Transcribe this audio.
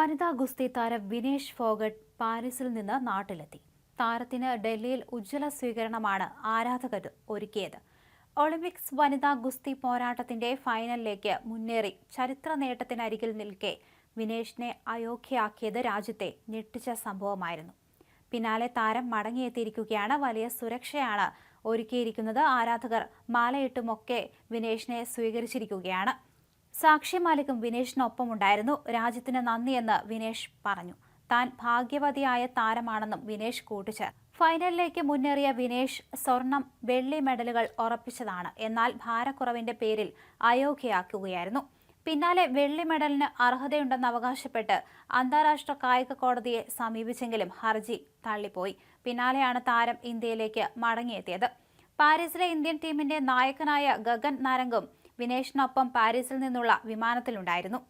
വനിതാ ഗുസ്തി താരം വിനേഷ് ഫോഗട്ട് പാരീസിൽ നിന്ന് നാട്ടിലെത്തി. താരത്തിന് ഡൽഹിയിൽ ഉജ്ജ്വല സ്വീകരണമാണ് ആരാധകർ ഒരുക്കിയത്. ഒളിമ്പിക്സ് വനിതാ ഗുസ്തി പോരാട്ടത്തിന്റെ ഫൈനലിലേക്ക് മുന്നേറി ചരിത്ര നേട്ടത്തിനരികിൽ നിൽക്കെ വിനേഷിനെ അയോഗ്യയാക്കിയത് രാജ്യത്തെ ഞെട്ടിച്ച സംഭവമായിരുന്നു. പിന്നാലെ താരം മടങ്ങിയെത്തിയിരിക്കുകയാണ്. വലിയ സുരക്ഷയാണ് ഒരുക്കിയിരിക്കുന്നത്. ആരാധകർ മാലയിട്ടുമൊക്കെ വിനേഷിനെ സ്വീകരിച്ചിരിക്കുകയാണ്. സാക്ഷി മാലിക്കും വിനേഷിനൊപ്പമുണ്ടായിരുന്നു. രാജ്യത്തിന് നന്ദിയെന്ന് വിനേഷ് പറഞ്ഞു. താൻ ഭാഗ്യവതിയായ താരമാണെന്നും വിനേഷ് കൂട്ടിച്ചേർത്തു. ഫൈനലിലേക്ക് മുന്നേറിയ വിനേഷ് സ്വർണം വെള്ളി മെഡലുകൾ ഉറപ്പിച്ചതാണ്. എന്നാൽ ഭാരക്കുറവിന്റെ പേരിൽ അയോഗ്യയാക്കുകയായിരുന്നു. പിന്നാലെ വെള്ളി മെഡലിന് അർഹതയുണ്ടെന്ന് അവകാശപ്പെട്ട് അന്താരാഷ്ട്ര കായിക കോടതിയെ സമീപിച്ചെങ്കിലും ഹർജി തള്ളിപ്പോയി. പിന്നാലെയാണ് താരം ഇന്ത്യയിലേക്ക് മടങ്ങിയെത്തിയത്. പാരീസിലെ ഇന്ത്യൻ ടീമിന്റെ നായകനായ ഗഗൻ നാരംഗും വിനേഷിനൊപ്പം പാരീസിൽ നിന്നുള്ള വിമാനത്തിലുണ്ടായിരുന്നു